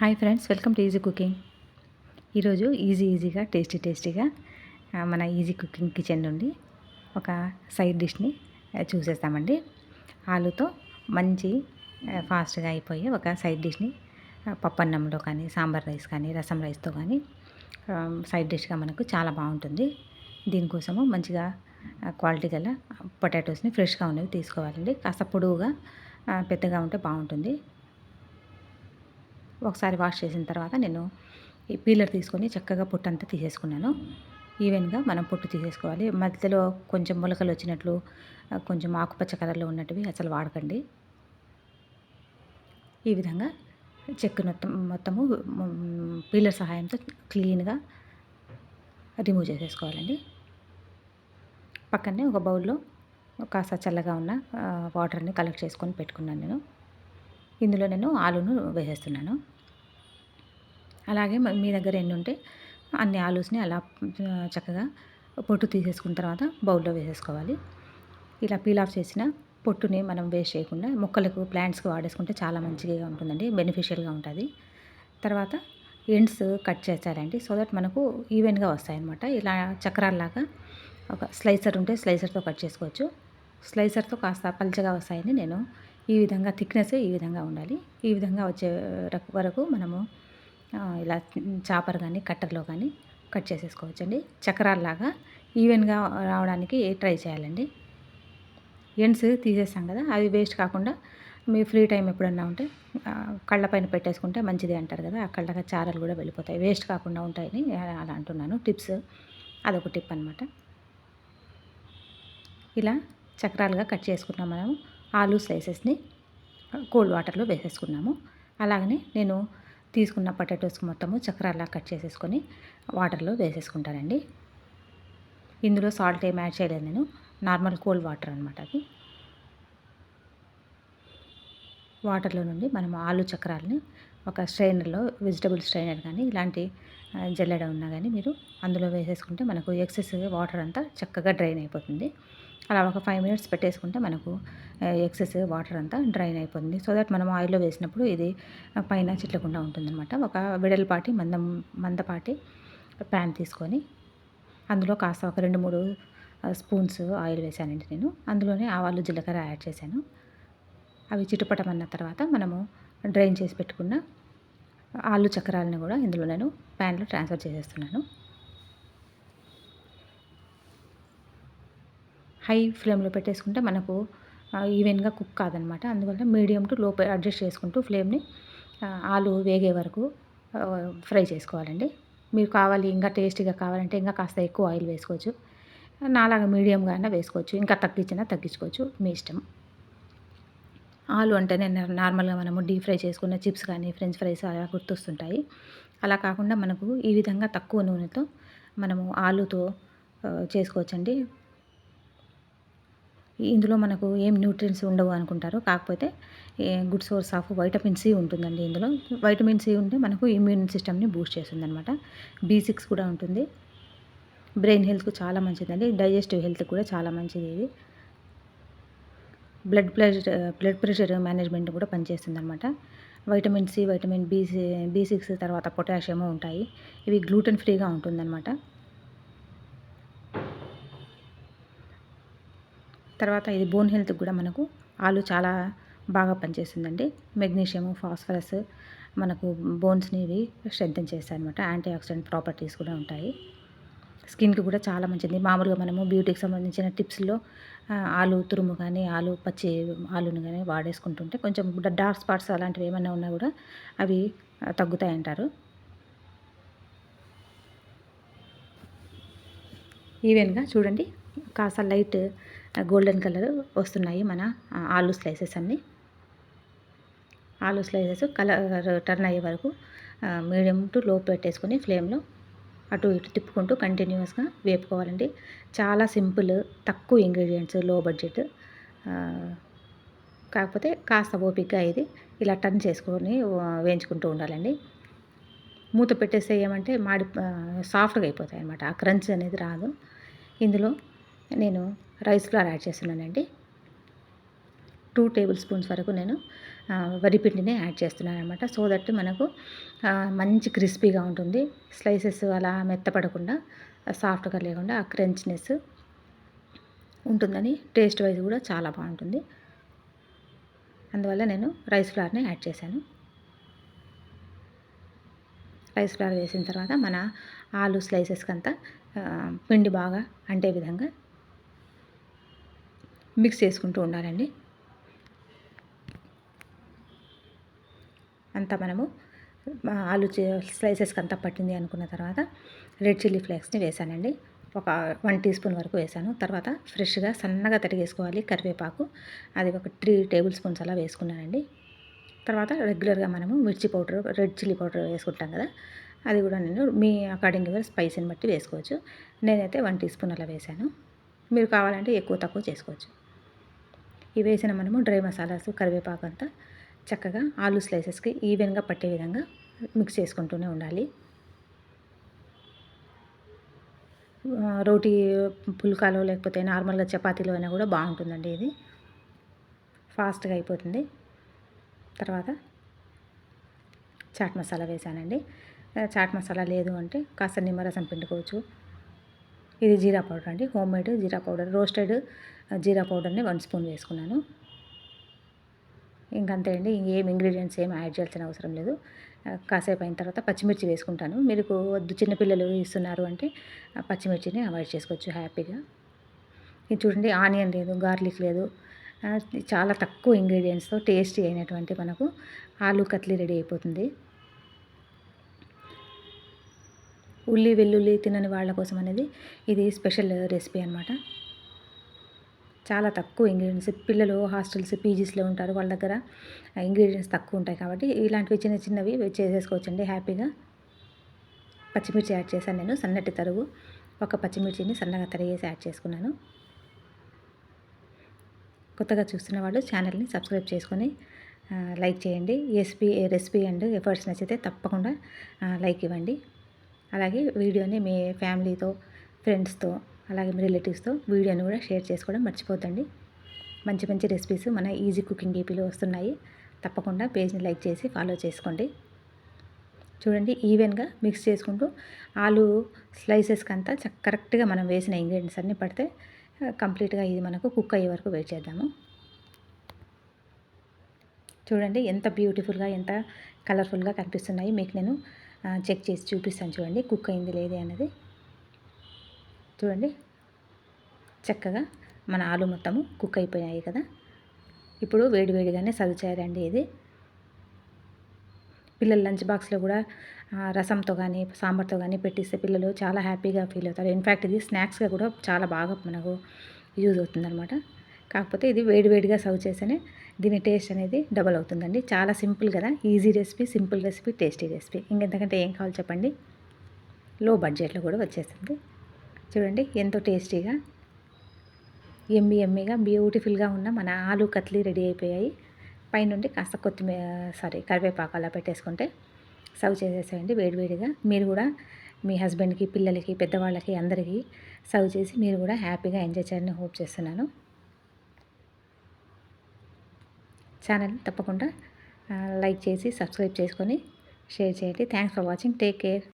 Hi friends welcome to easy cooking. ఈరోజు easy ఈజీగా tasty టేస్టీగా మన ఈజీ కుకింగ్ కిచెన్ నుండి ఒక సైడ్ డిష్ని చూసేస్తామండి. ఆలుతో మంచి ఫాస్ట్గా అయిపోయే ఒక సైడ్ డిష్ని పప్పన్నంలో కానీ సాంబార్ రైస్ కానీ రసం రైస్తో కానీ సైడ్ డిష్గా మనకు చాలా బాగుంటుంది. దీనికోసము మంచిగా క్వాలిటీ గల పొటాటోస్ని ఫ్రెష్గా ఉన్నవి తీసుకోవాలండి. కాస్త పొడవుగా పెద్దగా ఉంటే బాగుంటుంది. ఒకసారి వాష్ చేసిన తర్వాత నేను ఈ పీలర్ తీసుకొని చక్కగా పొట్టు అంతా తీసేసుకున్నాను. ఈవెన్గా మనం పొట్టు తీసేసుకోవాలి. మధ్యలో కొంచెం మొలకలు వచ్చినట్లు కొంచెం ఆకుపచ్చ కలర్లో ఉన్నట్టువి అసలు వాడకండి. ఈ విధంగా చెక్కు మొత్తం మొత్తము పీలర్ సహాయంతో క్లీన్గా రిమూవ్ చేసేసుకోవాలండి. పక్కనే ఒక బౌల్లో కాస్త చల్లగా ఉన్న వాటర్ని కలెక్ట్ చేసుకొని పెట్టుకున్నాను నేను. ఇందులో నేను ఆలును వేసేస్తున్నాను. అలాగే మీ దగ్గర ఎన్ని ఉంటే అన్ని ఆలూస్ని అలా చక్కగా పొట్టు తీసేసుకున్న తర్వాత బౌల్లో వేసేసుకోవాలి. ఇలా పీల్ ఆఫ్ చేసిన పొట్టుని మనం వేస్ట్ చేయకుండా మొక్కలకు ప్లాంట్స్కి వాడేసుకుంటే చాలా మంచిగా ఉంటుందండి బెనిఫిషియల్గా ఉంటుంది. తర్వాత ఎండ్స్ కట్ చేసేయాలండి సో దట్ మనకు ఈవెన్గా వస్తాయన్నమాట. ఇలా చక్రాల్లాగా ఒక స్లైసర్ ఉంటే స్లైసర్తో కట్ చేసుకోవచ్చు. స్లైసర్తో కాస్త పల్చగా వస్తాయని నేను ఈ విధంగా థిక్నెస్ ఈ విధంగా ఉండాలి. ఈ విధంగా వచ్చే వరకు మనము ఇలా చాపర్ కానీ కట్టర్లో కానీ కట్ చేసేసుకోవచ్చండి. చక్రాల్లాగా ఈవెన్గా రావడానికి ట్రై చేయాలండి? ఎండ్స్ తీసేస్తాం కదా అవి వేస్ట్ కాకుండా మీ ఫ్రీ టైం ఎప్పుడన్నా ఉంటే కళ్ళపైన పెట్టేసుకుంటే మంచిది అంటారు కదా ఆ కళ్ళగా చారలు కూడా వెళ్ళిపోతాయి. వేస్ట్ కాకుండా ఉంటాయని అలా అంటున్నాను. టిప్స్ అదొక టిప్ అనమాట ఇలా చక్రాలుగా కట్ చేసుకున్నాం మనం ఆలూ స్లైసెస్ని కోల్డ్ వాటర్లో వేసేసుకున్నాము. అలాగనే నేను తీసుకున్న పొటాటోస్ మొత్తము చక్రాల్లా కట్ చేసేసుకొని వాటర్లో వేసేసుకుంటానండి. ఇందులో సాల్ట్ ఏం యాడ్ చేయలేదు నేను. నార్మల్ కోల్డ్ వాటర్ అనమాట అది. వాటర్లో నుండి మనం ఆలు చక్రాలని ఒక స్ట్రైనర్లో వెజిటబుల్ స్ట్రైనర్ కానీ ఇలాంటి జల్లెడ ఉన్నా కానీ మీరు అందులో వేసేసుకుంటే మనకు ఎక్సెస్ వాటర్ అంతా చక్కగా డ్రైన్ అయిపోతుంది. అలా ఒక ఫైవ్ మినిట్స్ పెట్టేసుకుంటే మనకు ఎక్సెస్ వాటర్ అంతా డ్రైన్ అయిపోతుంది. సో దట్ మనం ఆయిల్లో వేసినప్పుడు ఇది పైన చిట్లకుండా ఉంటుందన్నమాట. ఒక వెడల్పాటి మందం మందపాటి ప్యాన్ తీసుకొని అందులో కాస్త ఒక రెండు మూడు స్పూన్స్ ఆయిల్ వేసానండి నేను. అందులోనే ఆవాలు జీలకర్ర యాడ్ చేశాను. అవి చిటుపటమన్న తర్వాత మనము డ్రైన్ చేసి పెట్టుకున్న ఆలు చక్రాలను కూడా ఇందులో నేను ప్యాన్లో ట్రాన్స్ఫర్ చేసేస్తున్నాను. హై ఫ్లేమ్లో పెట్టేసుకుంటే మనకు ఈవెన్గా కుక్ కాదనమాట. అందువల్ల మీడియం టు లో అడ్జస్ట్ చేసుకుంటూ ఫ్లేమ్ని ఆలు వేగే వరకు ఫ్రై చేసుకోవాలండి. మీరు కావాలి ఇంకా టేస్టీగా కావాలంటే ఇంకా కాస్త ఎక్కువ ఆయిల్ వేసుకోవచ్చు. నాలాగా మీడియంగా అయినా వేసుకోవచ్చు. ఇంకా తగ్గించినా తగ్గించుకోవచ్చు. మీ ఇష్టం. ఆలు అంటేనే నార్మల్గా మనము డీప్ ఫ్రై చేసుకున్న చిప్స్ కానీ ఫ్రెంచ్ ఫ్రైస్ అలా గుర్తొస్తుంటాయి. అలా కాకుండా మనకు ఈ విధంగా తక్కువ నూనెతో మనము ఆలుతో చేసుకోవచ్చండి. ఇందులో మనకు ఏం న్యూట్రియన్స్ ఉండవు అనుకుంటారు. కాకపోతే good source of vitamin C ఉంటుందండి ఇందులో. వైటమిన్ సి ఉంటే మనకు ఇమ్యూన్ సిస్టమ్ని బూస్ట్ చేస్తుంది అనమాట బీ సిక్స్ కూడా ఉంటుంది. బ్రెయిన్ హెల్త్కు చాలా మంచిదండి. డైజెస్టివ్ హెల్త్ కూడా చాలా మంచిది ఇది. Blood pressure blood pressure management కూడా పనిచేస్తుంది అనమాట vitamin C vitamin B B six తర్వాత పొటాషియము ఉంటాయి. ఇవి గ్లూటెన్ ఫ్రీగా ఉంటుందన్నమాట. తర్వాత ఇది బోన్ హెల్త్ కూడా మనకు ఆలు చాలా బాగా పనిచేస్తుందండి. మెగ్నీషియము ఫాస్ఫరస్ మనకు బోన్స్ని ఇవి స్ట్రెంథెన్ చేస్తాయి అనమాట యాంటీ ఆక్సిడెంట్ ప్రాపర్టీస్ కూడా ఉంటాయి. స్కిన్కి కూడా చాలా మంచిది. మామూలుగా మనము బ్యూటీకి సంబంధించిన టిప్స్లో ఆలు తురుము కానీ ఆలు పచ్చి ఆలుని కానీ వాడేసుకుంటుంటే కొంచెం డార్క్ స్పాట్స్ అలాంటివి ఏమైనా ఉన్నా కూడా అవి తగ్గుతాయంటారు. ఈవెన్గా చూడండి కాస్త లైట్ గోల్డెన్ కలర్ వస్తున్నాయి మన ఆలు స్లైసెస్ అన్నీ. ఆలు స్లైసెస్ కలర్ టర్న్ అయ్యే వరకు మీడియం టు లో పెట్టేసుకొని ఫ్లేమ్లో అటు ఇటు తిప్పుకుంటూ కంటిన్యూస్గా వేపుకోవాలండి. చాలా సింపుల్ తక్కువ ఇంగ్రీడియంట్స్లో బడ్జెట్ కాకపోతే కాస్త ఓపికగా ఇది ఇలా టర్న్ చేసుకొని వేయించుకుంటూ ఉండాలండి. మూత పెట్టేస్తే ఏమంటే మాడి సాఫ్ట్గా అయిపోతాయి అన్నమాట ఆ క్రంచ్ అనేది రాదు. ఇందులో నేను రైస్ ఫ్లోర్ యాడ్ చేస్తున్నానండి. టూ టేబుల్ స్పూన్స్ వరకు నేను వరిపిండిని యాడ్ చేస్తున్నాను అనమాట సో దట్ మనకు మంచి క్రిస్పీగా ఉంటుంది. స్లైసెస్ అలా మెత్తపడకుండా సాఫ్ట్గా లేకుండా ఆ క్రంచ్నెస్ ఉంటుందని టేస్ట్ వైజ్ కూడా చాలా బాగుంటుంది. అందువల్ల నేను రైస్ ఫ్లవర్ని యాడ్ చేశాను. రైస్ ఫ్లవర్ వేసిన తర్వాత మన ఆలు స్లైసెస్కి అంతా పిండి బాగా అంటే విధంగా మిక్స్ చేసుకుంటూ ఉండాలండి. అంతా మనము ఆలు స్లైసెస్కి అంతా పట్టింది అనుకున్న తర్వాత రెడ్ చిల్లీ ఫ్లేక్స్ని వేసానండి. ఒక వన్ టీ స్పూన్ వరకు వేసాను. తర్వాత ఫ్రెష్గా సన్నగా తరిగేసుకోవాలి కరివేపాకు. అది ఒక త్రీ టేబుల్ స్పూన్స్ అలా వేసుకున్నానండి. తర్వాత రెగ్యులర్గా మనము మిర్చి పౌడర్ రెడ్ చిల్లీ పౌడర్ వేసుకుంటాం కదా అది కూడా నేను మీ అకార్డింగ్గా స్పైసీని బట్టి వేసుకోవచ్చు. నేనైతే వన్ టీ స్పూన్ అలా వేసాను. మీరు కావాలంటే ఎక్కువ తక్కువ చేసుకోవచ్చు. ఇవి వేసిన మనము డ్రై మసాలాస్ కరివేపాకు అంతా చక్కగా ఆలు స్లైసెస్కి ఈవెన్గా పట్టే విధంగా మిక్స్ చేసుకుంటూనే ఉండాలి. రోటీ పుల్కాలో లేకపోతే నార్మల్గా చపాతీలో అయినా కూడా బాగుంటుందండి ఇది. ఫాస్ట్గా అయిపోతుంది. తర్వాత చాట్ మసాలా వేసానండి. చాట్ మసాలా లేదు అంటే కాస్త నిమ్మరసం పిండుకోవచ్చు. ఇది జీరా పౌడర్ అండి. Homemade jeera powder. Roasted jeera పౌడర్ని వన్ స్పూన్ వేసుకున్నాను. ఇంకంతే అండి. ఏం ఇంగ్రీడియంట్స్ ఏం యాడ్ చేయాల్సిన అవసరం లేదు. కాసేపు అయిన తర్వాత పచ్చిమిర్చి వేసుకుంటాను. మీరు వద్దు చిన్నపిల్లలు ఇస్తున్నారు అంటే పచ్చిమిర్చిని అవాయిడ్ చేసుకోవచ్చు హ్యాపీగా. ఇది చూడండి ఆనియన్ లేదు గార్లిక్ లేదు. చాలా తక్కువ ఇంగ్రీడియంట్స్తో టేస్టీ అయినటువంటి మనకు ఆలు కత్లీ రెడీ అయిపోతుంది. ఉల్లి వెల్లుల్లి తినని వాళ్ళ కోసం అనేది ఇది స్పెషల్ రెసిపీ అనమాట చాలా తక్కువ ఇంగ్రీడియంట్స్ పిల్లలు హాస్టల్స్ పీజీస్లో ఉంటారు వాళ్ళ దగ్గర ఇంగ్రీడియంట్స్ తక్కువ ఉంటాయి కాబట్టి ఇలాంటివి చిన్న చిన్నవి చేసేసుకోవచ్చండి హ్యాపీగా. పచ్చిమిర్చి యాడ్ చేశాను నేను సన్నటి తరుగు. ఒక పచ్చిమిర్చిని సన్నగా తరిగేసి యాడ్ చేసుకున్నాను. కొత్తగా చూస్తున్న వాళ్ళు ఛానల్ని సబ్స్క్రైబ్ చేసుకొని లైక్ చేయండి. ఎస్పీ రెసిపీ అండ్ ఎఫర్ట్స్ నచ్చితే తప్పకుండా లైక్ ఇవ్వండి. అలాగే వీడియోని మీ ఫ్యామిలీతో ఫ్రెండ్స్తో అలాగే మీ రిలేటివ్స్తో వీడియోని కూడా షేర్ చేసుకోవడం మర్చిపోతండి మంచి మంచి రెసిపీస్ మన ఈజీ కుకింగ్ ఏపీలో వస్తున్నాయి. తప్పకుండా పేజ్ని లైక్ చేసి ఫాలో చేసుకోండి. చూడండి ఈవెన్గా మిక్స్ చేసుకుంటూ ఆలు స్లైసెస్కి అంతా కరెక్ట్గా మనం వేసిన ఇంగ్రీడియంట్స్ అన్నీ పడితే కంప్లీట్గా ఇది మనకు కుక్ అయ్యే వరకు వెయిట్ చేద్దాము. చూడండి ఎంత బ్యూటిఫుల్గా ఎంత కలర్ఫుల్గా కనిపిస్తున్నాయి. మీకు నేను చెక్ చేసి చూపిస్తాను. చూడండి కుక్ అయింది లేదే అన్నది. చూడండి చక్కగా మన ఆలు మొత్తము కుక్ అయిపోయాయి కదా. ఇప్పుడు వేడివేడిగానే సర్వ్ చేయాలండి ఇది. పిల్లల లంచ్ బాక్స్లో కూడా రసంతో కానీ సాంబార్తో కానీ పెట్టిస్తే పిల్లలు చాలా హ్యాపీగా ఫీల్ అవుతారు. ఇన్ఫ్యాక్ట్ ఇది స్నాక్స్గా కూడా చాలా బాగా మనకు యూజ్ అవుతుందన్నమాట. కాకపోతే ఇది వేడివేడిగా సర్వ్ చేస్తేనే దీని టేస్ట్ అనేది డబల్ అవుతుందండి. చాలా సింపుల్ కదా. Easy recipe simple recipe tasty recipe. ఇంకెంతకంటే ఏం కావాలి చెప్పండి. లో బడ్జెట్లో కూడా వచ్చేస్తుంది చూడండి ఎంతో టేస్టీగా ఎమ్మి ఎమ్మిగా బ్యూటిఫుల్గా ఉన్న మన ఆలు కత్లీ రెడీ అయిపోయాయి. పైనుండి కాస్త కొత్తిమీర సారీ కరివేపాకు అలా పెట్టేసుకుంటే సర్వ్ చేసేసేయండి వేడివేడిగా మీరు కూడా మీ హస్బెండ్కి పిల్లలకి పెద్దవాళ్ళకి అందరికీ సర్వ్ చేసి మీరు కూడా హ్యాపీగా ఎంజాయ్ చేయాలని హోప్ చేస్తున్నాను. ఛానల్ తప్పకుండా లైక్ చేసి సబ్స్క్రైబ్ చేసుకొని షేర్ చేయండి. Thanks for watching take care